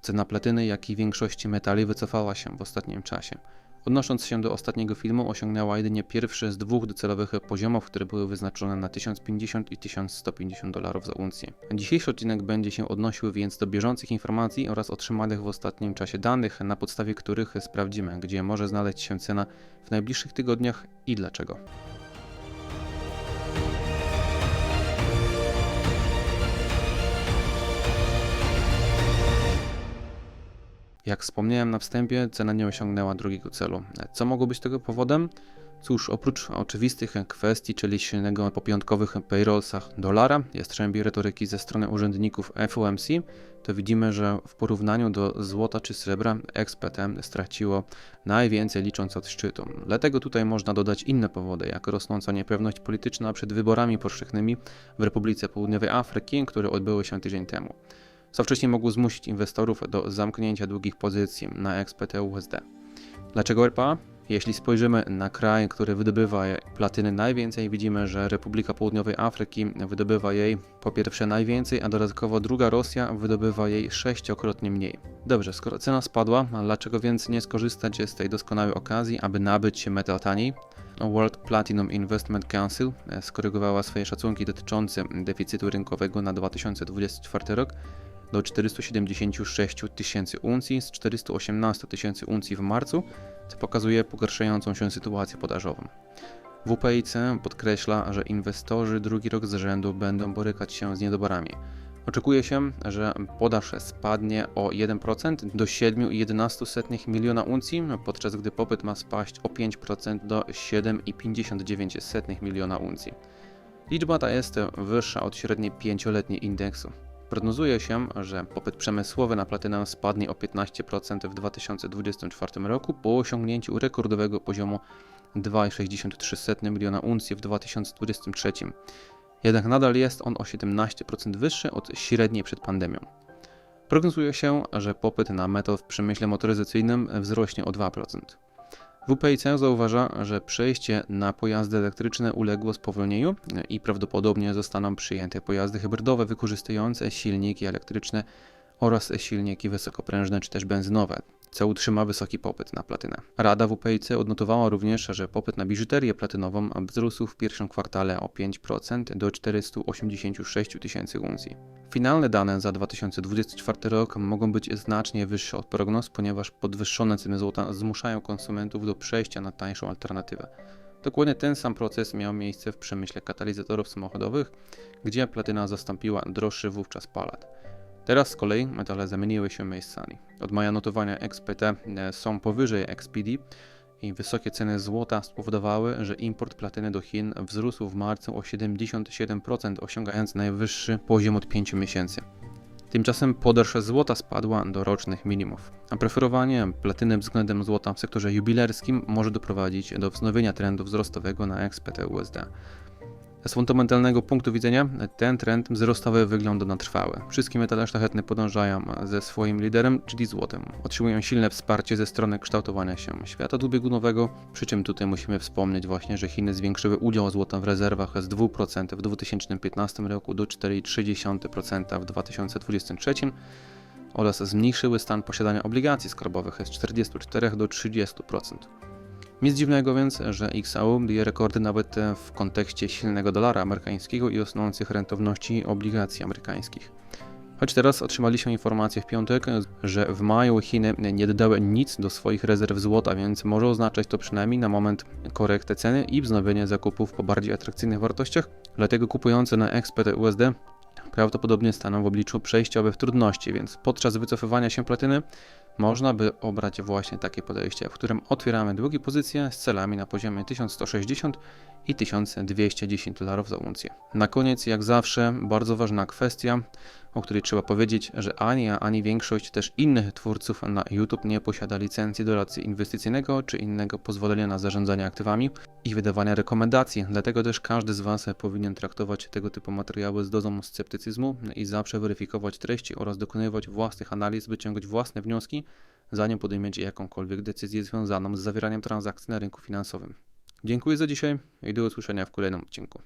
Cena platyny, jak i większości metali wycofała się w ostatnim czasie. Odnosząc się do ostatniego filmu, osiągnęła jedynie pierwszy z dwóch docelowych poziomów, które były wyznaczone na 1050 i 1150 dolarów za uncję. Dzisiejszy odcinek będzie się odnosił więc do bieżących informacji oraz otrzymanych w ostatnim czasie danych, na podstawie których sprawdzimy, gdzie może znaleźć się cena w najbliższych tygodniach i dlaczego. Jak wspomniałem na wstępie, cena nie osiągnęła drugiego celu. Co mogło być tego powodem? Cóż, oprócz oczywistych kwestii, czyli silnego po piątkowych payrollsach dolara, jastrzębiej retoryki ze strony urzędników FOMC, to widzimy, że w porównaniu do złota czy srebra XPT straciło najwięcej licząc od szczytu. Dlatego tutaj można dodać inne powody, jak rosnąca niepewność polityczna przed wyborami powszechnymi w Republice Południowej Afryki, które odbyły się tydzień temu co wcześniej mogło zmusić inwestorów do zamknięcia długich pozycji na XPT USD. Dlaczego RPA? Jeśli spojrzymy na kraj, który wydobywa platyny najwięcej, widzimy, że Republika Południowej Afryki wydobywa jej po pierwsze najwięcej, a dodatkowo druga Rosja wydobywa jej sześciokrotnie mniej. Dobrze, skoro cena spadła, dlaczego więc nie skorzystać z tej doskonałej okazji, aby nabyć metal taniej? World Platinum Investment Council skorygowała swoje szacunki dotyczące deficytu rynkowego na 2024 rok do 476 tysięcy uncji z 418 tysięcy uncji w marcu, co pokazuje pogarszającą się sytuację podażową. WPIC podkreśla, że inwestorzy drugi rok z rzędu będą borykać się z niedoborami. Oczekuje się, że podaż spadnie o 1% do 7,11 miliona uncji, podczas gdy popyt ma spaść o 5% do 7,59 miliona uncji. Liczba ta jest wyższa od średniej pięcioletniej indeksu. Prognozuje się, że popyt przemysłowy na platynę spadnie o 15% w 2024 roku po osiągnięciu rekordowego poziomu 2,63 miliona uncji w 2023. Jednak nadal jest on o 17% wyższy od średniej przed pandemią. Prognozuje się, że popyt na metal w przemyśle motoryzacyjnym wzrośnie o 2%. WPIC zauważa, że przejście na pojazdy elektryczne uległo spowolnieniu i prawdopodobnie zostaną przyjęte pojazdy hybrydowe wykorzystujące silniki elektryczne oraz silniki wysokoprężne czy też benzynowe, co utrzyma wysoki popyt na platynę. Rada WPIC odnotowała również, że popyt na biżuterię platynową wzrósł w pierwszym kwartale o 5% do 486 tysięcy uncji. Finalne dane za 2024 rok mogą być znacznie wyższe od prognoz, ponieważ podwyższone ceny złota zmuszają konsumentów do przejścia na tańszą alternatywę. Dokładnie ten sam proces miał miejsce w przemyśle katalizatorów samochodowych, gdzie platyna zastąpiła droższy wówczas palat. Teraz z kolei metale zamieniły się miejscami. Od maja notowania XPT e, są powyżej XPD i wysokie ceny złota spowodowały, że import platyny do Chin wzrósł w marcu o 77%, osiągając najwyższy poziom od 5 miesięcy. Tymczasem podaż złota spadła do rocznych minimów, a preferowanie platyny względem złota w sektorze jubilerskim może doprowadzić do wznowienia trendu wzrostowego na XPT USD. Z fundamentalnego punktu widzenia ten trend wzrostowy wygląda na trwały. Wszystkie metale szlachetne podążają ze swoim liderem, czyli złotem. Otrzymują silne wsparcie ze strony kształtowania się świata dwubiegunowego, przy czym tutaj musimy wspomnieć właśnie, że Chiny zwiększyły udział złota w rezerwach z 2% w 2015 roku do 4,3% w 2023 oraz zmniejszyły stan posiadania obligacji skarbowych z 44 do 30%. Nic dziwnego więc, że XAU bije rekordy nawet w kontekście silnego dolara amerykańskiego i rosnących rentowności obligacji amerykańskich. Choć teraz otrzymaliśmy informację w piątek, że w maju Chiny nie dodały nic do swoich rezerw złota, więc może oznaczać to przynajmniej na moment korektę ceny i wznowienie zakupów po bardziej atrakcyjnych wartościach. Dlatego kupujący na XPT USD prawdopodobnie staną w obliczu przejściowych trudności, więc podczas wycofywania się platyny można by obrać właśnie takie podejście, w którym otwieramy długie pozycje z celami na poziomie 1160 i 1210 dolarów za uncję. Na koniec, jak zawsze, bardzo ważna kwestia, o której trzeba powiedzieć, że ani ja, ani większość też innych twórców na YouTube nie posiada licencji doradcy inwestycyjnego czy innego pozwolenia na zarządzanie aktywami i wydawania rekomendacji. Dlatego też każdy z Was powinien traktować tego typu materiały z dozą sceptycyzmu i zawsze weryfikować treści oraz dokonywać własnych analiz, wyciągać własne wnioski, zanim podejmiecie jakąkolwiek decyzję związaną z zawieraniem transakcji na rynku finansowym. Dziękuję za dzisiaj i do usłyszenia w kolejnym odcinku.